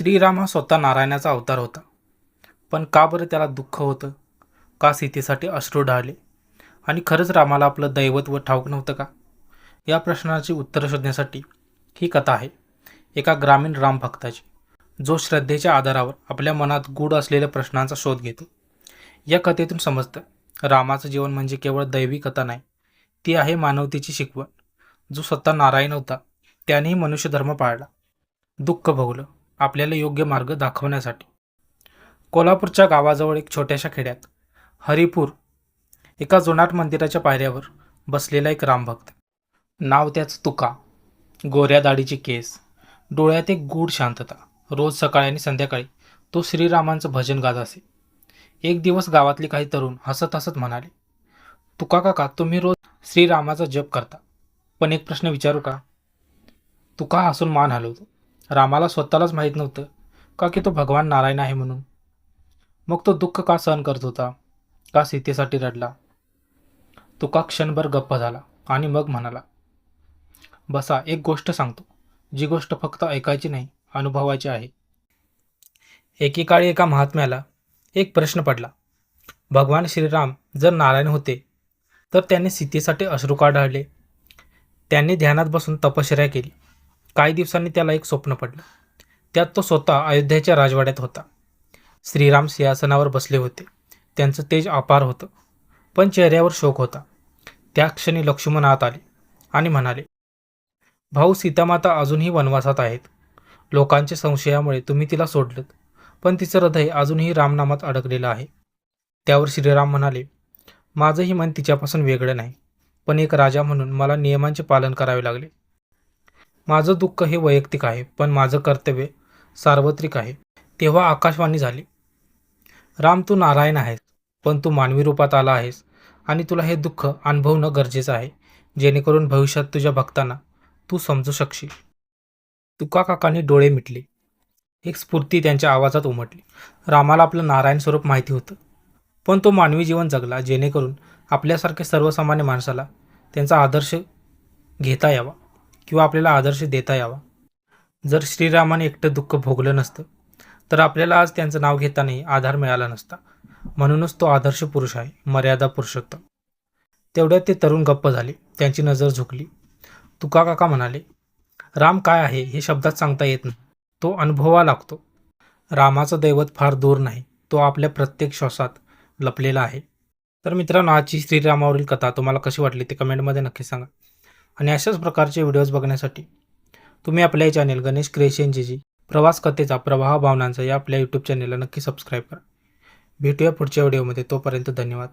श्रीराम हा स्वतः नारायणाचा अवतार होता. पण का बरं त्याला दुःख होतं? का सीतेसाठी अश्रू ढाळले? आणि खरंच रामाला आपलं दैवत्व ठाऊक नव्हतं का? या प्रश्नाची उत्तरं शोधण्यासाठी ही कथा आहे एका ग्रामीण रामभक्ताची जो श्रद्धेच्या आधारावर आपल्या मनात गूढ असलेल्या प्रश्नांचा शोध घेतो. या कथेतून समजतं रामाचं जीवन म्हणजे केवळ दैवी कथा नाही ती आहे मानवतेची शिकवण. जो स्वतः नारायण होता त्यानेही मनुष्यधर्म पाळला. दुःख भोगलं. आपल्याला योग्य मार्ग दाखवण्यासाठी. कोल्हापूरच्या गावाजवळ एक छोट्याशा खेड्यात हरिपूर एका जुनाट मंदिराच्या पायऱ्यावर बसलेला एक रामभक्त नाव त्याचं तुका. गोऱ्या दाढीचे केस. डोळ्यात एक गूढ शांतता. रोज सकाळी आणि संध्याकाळी तो श्रीरामांचं भजन गात असे. एक दिवस गावातले काही तरुण हसत हसत म्हणाले तुका काका तुम्ही रोज श्रीरामाचा जप करता. पण एक प्रश्न विचारू का? तुका हसून मान हलवतो. रामाला स्वतःलाच माहीत नव्हतं का की तो भगवान नारायण आहे म्हणून. मग तो दुःख का सहन करत होता? का सीतेसाठी रडला? तुका क्षणभर गप्प झाला आणि मग म्हणाला बसा एक गोष्ट सांगतो. जी गोष्ट फक्त ऐकायची नाही अनुभवायची आहे. एकेकाळी एका महात्म्याला एक प्रश्न पडला. भगवान श्रीराम जर नारायण होते तर त्यांनी सीतेसाठी अश्रू का ढाळले त्यांनी ध्यानात बसून तपश्चर्या केली. काही दिवसांनी त्याला एक स्वप्न पडलं. त्यात तो स्वतः अयोध्येच्या राजवाड्यात होता. श्रीराम सिंहासनावर बसले होते. त्यांचं तेज अपार होतं. पण चेहऱ्यावर शोक होता. त्या क्षणी लक्ष्मण आत आले आणि म्हणाले भाऊ सीतामाता अजूनही वनवासात आहेत. लोकांच्या संशयामुळे तुम्ही तिला सोडलं पण तिचं हृदय अजूनही रामनामात अडकलेलं आहे. त्यावर श्रीराम म्हणाले माझंही मन तिच्यापासून वेगळं नाही पण एक राजा म्हणून मला नियमांचे पालन करावे लागले. माझं दुःख हे वैयक्तिक आहे पण माझं कर्तव्य सार्वत्रिक आहे. तेव्हा आकाशवाणी झाली. राम तू नारायण आहेस पण तू मानवी रूपात आला आहेस आणि तुला हे दुःख अनुभवणं गरजेचं आहे. जेणेकरून भविष्यात तुझ्या भक्तांना तू समजू शकशील. तुका काकांनी डोळे मिटले. एक स्फूर्ती त्यांच्या आवाजात उमटली. रामाला आपलं नारायण स्वरूप माहिती होतं. पण तो मानवी जीवन जगला जेणेकरून आपल्यासारख्या सर्वसामान्य माणसाला त्यांचा आदर्श घेता यावा. किंवा आपल्याला आदर्श देता यावा. जर श्रीरामाने एकटं दुःख भोगलं नसतं तर आपल्याला आज त्यांचं नाव घेतानाही आधार मिळाला नसता. म्हणूनच तो आदर्श पुरुष आहे मर्यादा पुरुषोत्तम. तेवढ्यात ते तरुण गप्प झाले त्यांची नजर झुकली. तुका काका म्हणाले राम काय आहे हे शब्दात सांगता येत नाही. तो अनुभवा लागतो. रामाचं दैवत फार दूर नाही तो आपल्या प्रत्येक श्वासात लपलेला आहे. तर मित्रांनो आजची श्रीरामावरील कथा तुम्हाला कशी वाटली ते कमेंटमध्ये नक्की सांगा. आणि अशाच प्रकारचे व्हिडिओज बघण्यासाठी तुम्ही आपल्या चॅनेल गणेश क्रिएशन जी जी प्रवास कथेचा प्रवाह भावनांचा या आपल्या यूट्यूब चॅनेलला नक्की सबस्क्राईब करा. भेटूया पुढच्या व्हिडिओमध्ये तोपर्यंत धन्यवाद.